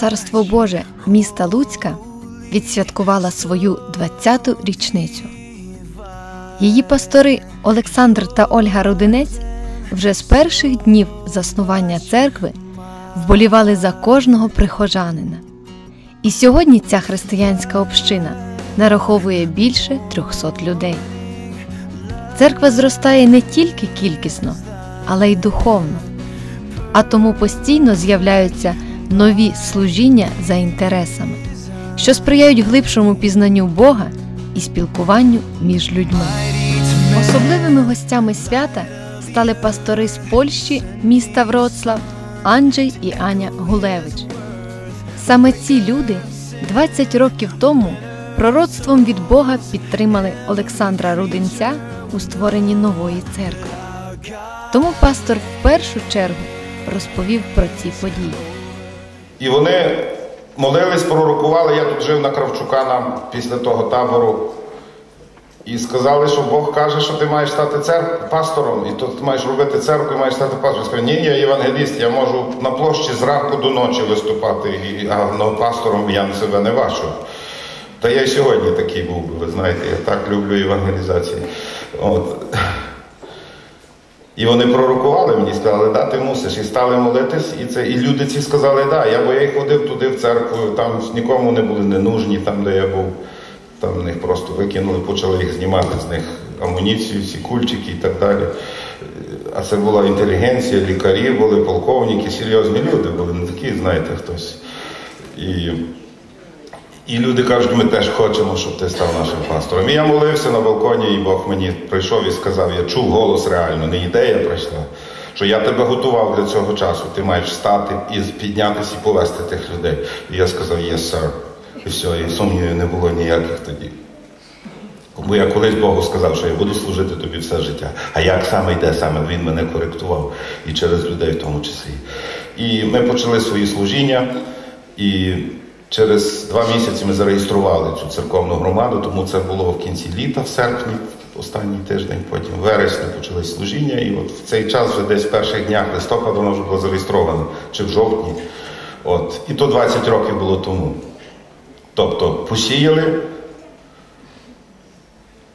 Царство Боже міста Луцька відсвяткувала свою 20-ту річницю. Її пастори Олександр та Ольга Рудинець вже з перших днів заснування церкви вболівали за кожного прихожанина. І сьогодні ця християнська община нараховує більше 300 людей. Церква зростає не тільки кількісно, але й духовно, а тому постійно з'являються нові служіння за інтересами, що сприяють глибшому пізнанню Бога і спілкуванню між людьми. Особливими гостями свята стали пастори з Польщі, міста Вроцлав, Анджей і Аня Гулевич. Саме ці люди 20 років тому пророцтвом від Бога підтримали Олександра Рудинця у створенні нової церкви. Тому пастор в першу чергу розповів про ці події. І вони молились, пророкували. Я тут жив на Кравчука після того табору. І сказали, що Бог каже, що ти маєш стати церк... пастором, і тут маєш робити церкву, і маєш стати пастором. Сказав, ні, я євангеліст, я можу на площі зранку до ночі виступати, а ну, пастором я себе не бачу. Та я й сьогодні такий був, ви знаєте, я так люблю євангелізації. От. І вони пророкували мені, сказали, да, ти мусиш. І стали молитись, і це, і люди ці сказали, да, я бо я й ходив туди в церкву, там нікому не були не нужні, там, де я був. Там них просто викинули, почали їх знімати з них амуніцію, ці кульчики і так далі. А це була інтелігенція, лікарі були, полковники, серйозні люди були, не такі, знаєте, хтось. І і люди кажуть, ми теж хочемо, щоб ти став нашим пастором. І я молився на балконі, і Бог мені прийшов і сказав, я чув голос реально, не ідея прийшла, що я тебе готував для цього часу, ти маєш встати і піднятися і повести тих людей. І я сказав, yes, sir. І все, і сумнівів не було ніяких тоді. Бо я колись Богу сказав, що я буду служити тобі все життя. А як саме йде, саме він мене коректував і через людей в тому числі. І ми почали свої служіння, і через два місяці ми зареєстрували цю церковну громаду, тому це було в кінці літа, в серпні, останній тиждень, потім в вересні почались служіння. І от в цей час, вже десь в перших днях листопада, воно вже було зареєстровано, чи в жовтні. От. І то 20 років було тому. Тобто посіяли,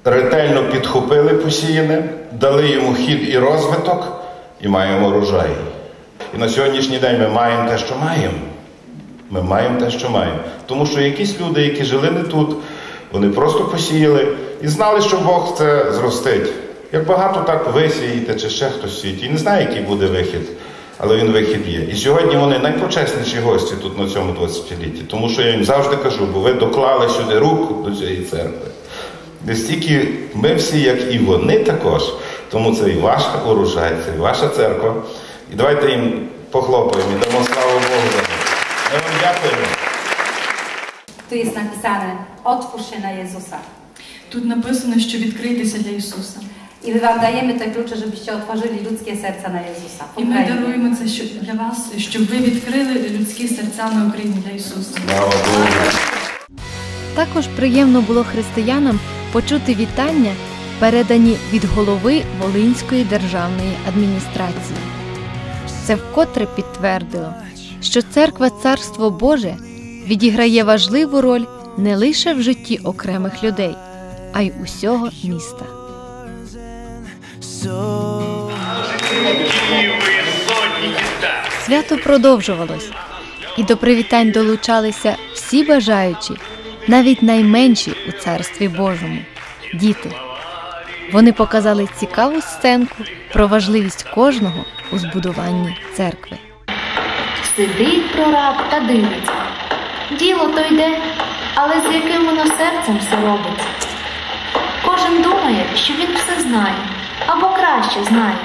ретельно підхопили посіяне, дали йому хід і розвиток, і маємо урожай. І на сьогоднішній день ми маємо те, що маємо. Ми маємо те, що маємо. Тому що якісь люди, які жили не тут, вони просто посіяли і знали, що Бог це зростить. Як багато так висієте, чи ще хтось світі. І не знає, який буде вихід але він вихід є. І сьогодні вони найпочесніші гості тут на цьому 20-літті, тому що я їм завжди кажу, бо ви доклали сюди руку до цієї церкви. Настільки ми всі, як і вони також, тому це і ваш урожай, це і ваша церква. І давайте їм похлопаємо і дамо славу Богу за них. Ми вам дякуємо. Tu jest napisane, otwórz się na Jezusa. Тут написано, що відкритися для Ісуса. I my Wam dajemy te klucze, żebyście otworzyli ludzkie serca na Jezusa. І ми даруємо це що- для вас, щоб ви відкрили людські серця на Україні для Ісуса. Слава Богу. Також приємно було християнам почути вітання, передані від голови Волинської державної адміністрації. Це вкотре підтвердило, що церква Царство Боже відіграє важливу роль не лише в житті окремих людей, а й усього міста. Свято продовжувалось, і до привітань долучалися всі бажаючі, навіть найменші у царстві Божому діти. Вони показали цікаву сценку про важливість кожного у збудуванні церкви. Сидить прораб та дивиться. Діло то йде, але з яким воно серцем все робиться. Кожен думає, що він все знає або краще знає,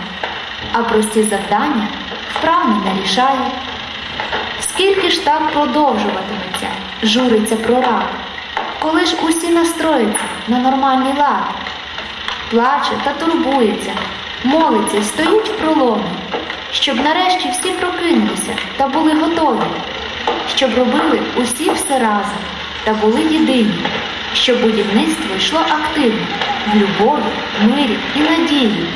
а прості завдання вправно не рішає. Скільки ж так продовжуватиметься, журиться прораб, коли ж усі настроються на нормальний лад, плаче та турбується, молиться, стоїть в проломі, щоб нарешті всі прокинулися та були готові, щоб робили усі все разом та були єдині, щоб будівництво йшло активно, в любові, мирі і надії,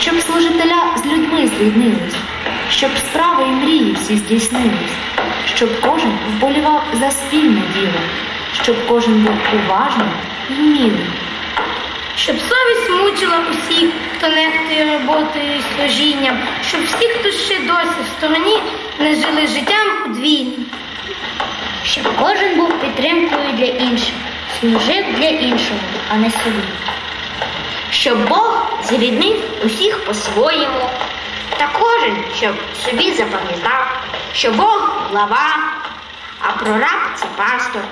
щоб служителя з людьми зріднились, щоб справи і мрії всі здійснились, щоб кожен вболівав за спільне діло, щоб кожен був уважним і вмілим. Щоб совість мучила усіх, хто нехтує роботою і служінням, щоб всі, хто ще досі в стороні, не жили життям подвійним. щоб кожен був підтримкою для інших, служив для іншого, а не собі. Щоб Бог зріднив усіх по-своєму, та кожен, щоб собі запам'ятав, що Бог глава, а прораб це пастор,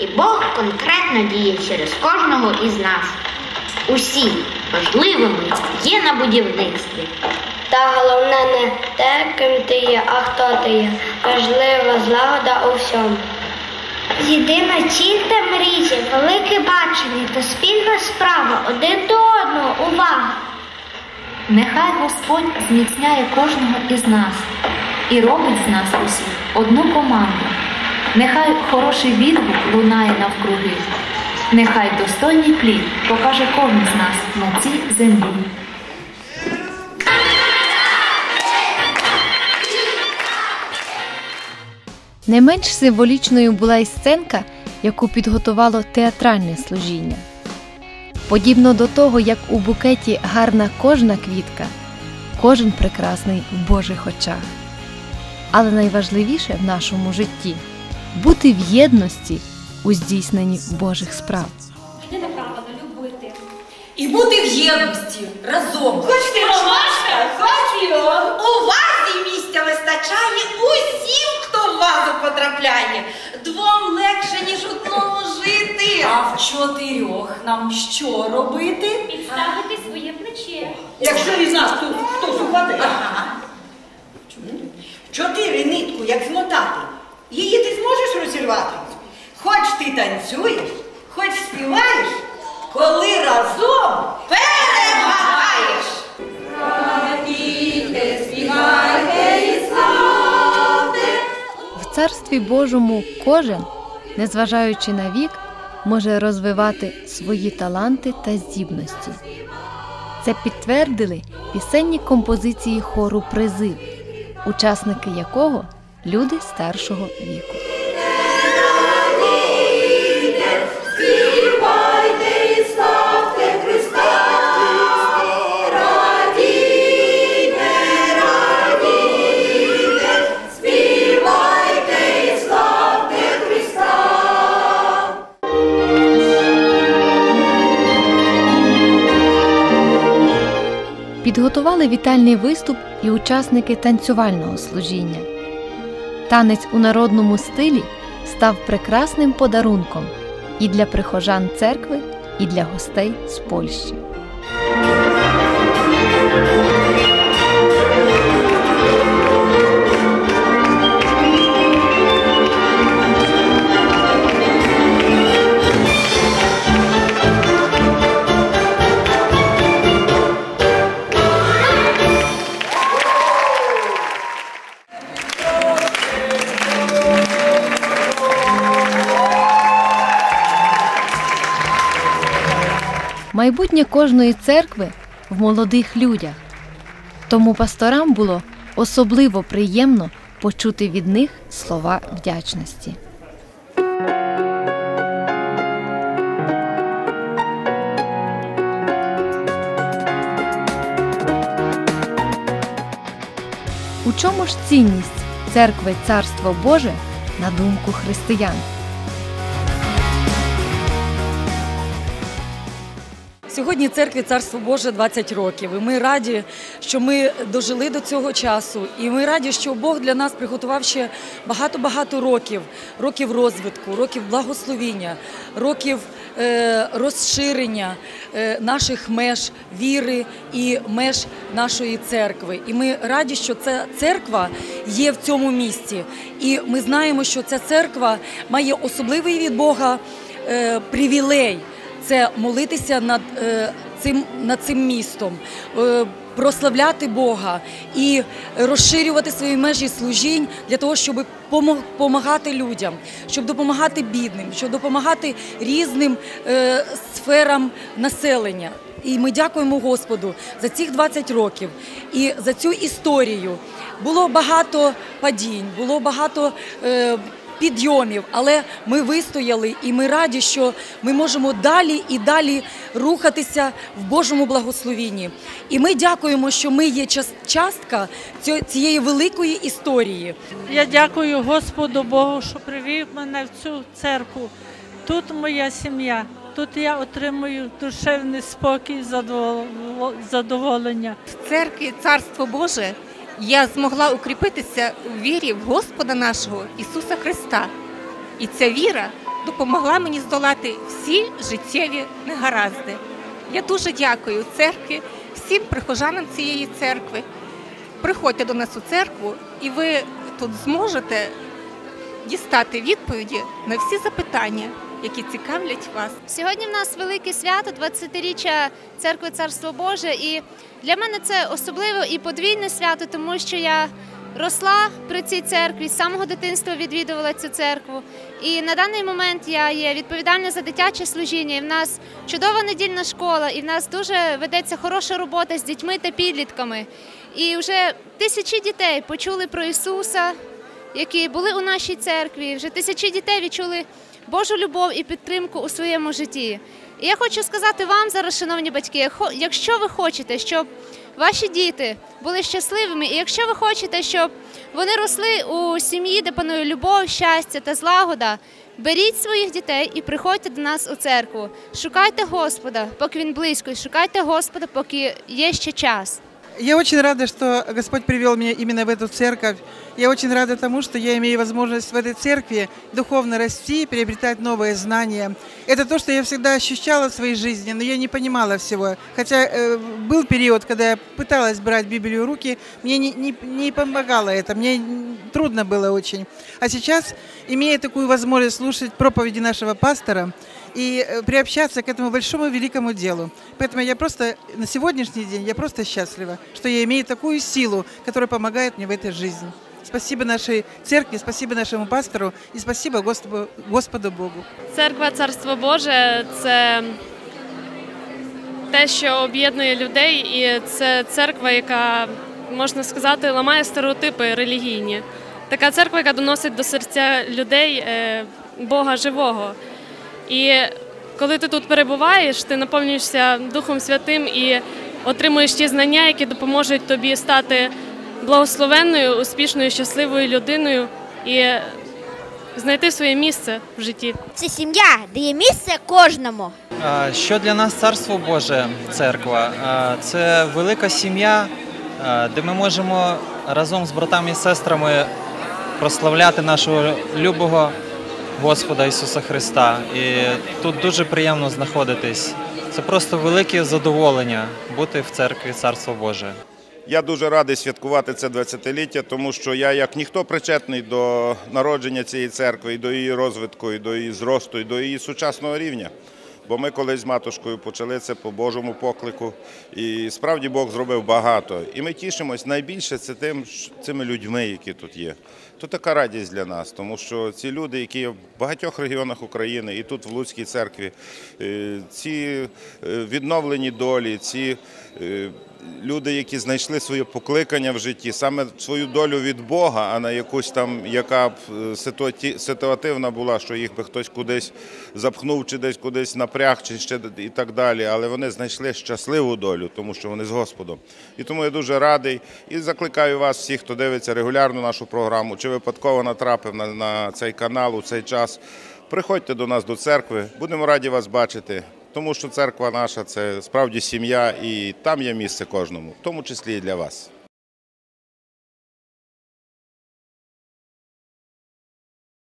і Бог конкретно діє через кожного із нас. Усі важливими є на будівництві. Та головне не те, ким ти є, а хто ти є. Важлива злагода у всьому. Єдина ціль та мрія, велике бачення та спільна справа один до одного, увага. Нехай Господь зміцняє кожного із нас і робить з нас усіх одну команду. Нехай хороший відгук лунає навкруги. Нехай достойний плід покаже кожен з нас на цій землі. Не менш символічною була й сценка, яку підготувало театральне служіння. Подібно до того, як у букеті гарна кожна квітка, кожен прекрасний в Божих очах. Але найважливіше в нашому житті бути в єдності у здійсненні Божих справ. Єдине правило любити. І бути в єдності разом. Хочете ромашка? Хочу! У вазі місця вистачає усім, хто в вазу потрапляє. Двом легше, ніж одному жити. А в чотирьох нам що робити? Підставити своє плече. Якщо із нас тут хтось упаде, Ага. чотири нитку, як змотати, її ти зможеш розірвати? Хоч ти танцюєш, хоч співаєш, коли разом перемагаєш. В Царстві Божому кожен, незважаючи на вік, може розвивати свої таланти та здібності. Це підтвердили пісенні композиції хору Призив, учасники якого люди старшого віку. Підготували вітальний виступ і учасники танцювального служіння. Танець у народному стилі став прекрасним подарунком і для прихожан церкви, і для гостей з Польщі. Майбутнє кожної церкви в молодих людях. Тому пасторам було особливо приємно почути від них слова вдячності. У чому ж цінність церкви Царство Боже на думку християн? Сьогодні церкві Царство Боже 20 років. І ми раді, що ми дожили до цього часу. І ми раді, що Бог для нас приготував ще багато-багато років, років розвитку, років благословіння, років е, розширення е, наших меж віри і меж нашої церкви. І ми раді, що ця церква є в цьому місці. І ми знаємо, що ця церква має особливий від Бога е, привілей це молитися над е, цим над цим містом, е, прославляти Бога і розширювати свої межі служінь для того, щоб допомагати людям, щоб допомагати бідним, щоб допомагати різним е, сферам населення. І ми дякуємо Господу за цих 20 років і за цю історію. Було багато падінь, було багато. Підйомів, але ми вистояли, і ми раді, що ми можемо далі і далі рухатися в Божому благословінні. І ми дякуємо, що ми є час- частка цієї великої історії. Я дякую Господу Богу, що привів мене в цю церкву. Тут моя сім'я, тут я отримую душевний спокій, задовол- задоволення. в церкві Царство Боже я змогла укріпитися в вірі в Господа нашого Ісуса Христа. І ця віра допомогла мені здолати всі життєві негаразди. Я дуже дякую церкві, всім прихожанам цієї церкви. Приходьте до нас у церкву, і ви тут зможете дістати відповіді на всі запитання, які цікавлять вас. Сьогодні в нас велике свято, 20-річчя церкви Царство Боже. І для мене це особливе і подвійне свято, тому що я росла при цій церкві, з самого дитинства відвідувала цю церкву. І на даний момент я є відповідальна за дитяче служіння. І в нас чудова недільна школа, і в нас дуже ведеться хороша робота з дітьми та підлітками. І вже тисячі дітей почули про Ісуса, які були у нашій церкві. Вже тисячі дітей відчули Божу любов і підтримку у своєму житті. І я хочу сказати вам зараз, шановні батьки, якщо ви хочете, щоб ваші діти були щасливими, і якщо ви хочете, щоб вони росли у сім'ї, де панує любов, щастя та злагода, беріть своїх дітей і приходьте до нас у церкву. Шукайте Господа, поки він близько, шукайте Господа, поки є ще час. Я очень рада, что Господь привел меня именно в эту церковь. Я очень рада тому, что я имею возможность в этой церкви духовно расти, приобретать новые знания. Это то, что я всегда ощущала в своей жизни, но я не понимала всего. Хотя э, был период, когда я пыталась брать Библию в руки, мне не, не, не помогало это, мне трудно было очень. А сейчас, имея такую возможность слушать проповеди нашего пастора, и э, приобщаться к этому большому великому делу. Поэтому я просто на сегодняшний день я просто счастлива, что я имею такую силу, которая помогает мне в этой жизни. Спасибо нашей церкви, спасибо нашему пастору и спасибо Господу, Господу Богу. Церква Царство Боже це те, що об'єднує людей, і це церква, яка, можна сказати, ламає стереотипи релігійні. Така церква, яка доносить до серця людей е, Бога живого. І коли ти тут перебуваєш, ти наповнюєшся Духом Святим і отримуєш ті знання, які допоможуть тобі стати благословенною, успішною, щасливою людиною і знайти своє місце в житті. Це сім'я, де є місце кожному. Що для нас Царство Боже, церква? Це велика сім'я, де ми можемо разом з братами і сестрами прославляти нашого любого Господа Ісуса Христа. І тут дуже приємно знаходитись. Це просто велике задоволення бути в церкві Царство Боже. Я дуже радий святкувати це 20-ліття, тому що я, як ніхто, причетний до народження цієї церкви, і до її розвитку, і до її зросту, і до її сучасного рівня. Бо ми колись з матушкою почали це по Божому поклику, і справді Бог зробив багато. І ми тішимось найбільше це тим, цими людьми, які тут є. То така радість для нас, тому що ці люди, які є в багатьох регіонах України, і тут в Луцькій церкві, е, ці е, відновлені долі, ці е, люди, які знайшли своє покликання в житті, саме свою долю від Бога, а не якусь там, яка б е, ситуативна була, що їх би хтось кудись запхнув, чи десь кудись напряг, чи ще і так далі. Але вони знайшли щасливу долю, тому що вони з Господом. І тому я дуже радий і закликаю вас, всіх, хто дивиться регулярно нашу програму, чи випадково натрапив на, на цей канал у цей час. Приходьте до нас до церкви, будемо раді вас бачити. Тому що церква наша це справді сім'я, і там є місце кожному, в тому числі і для вас.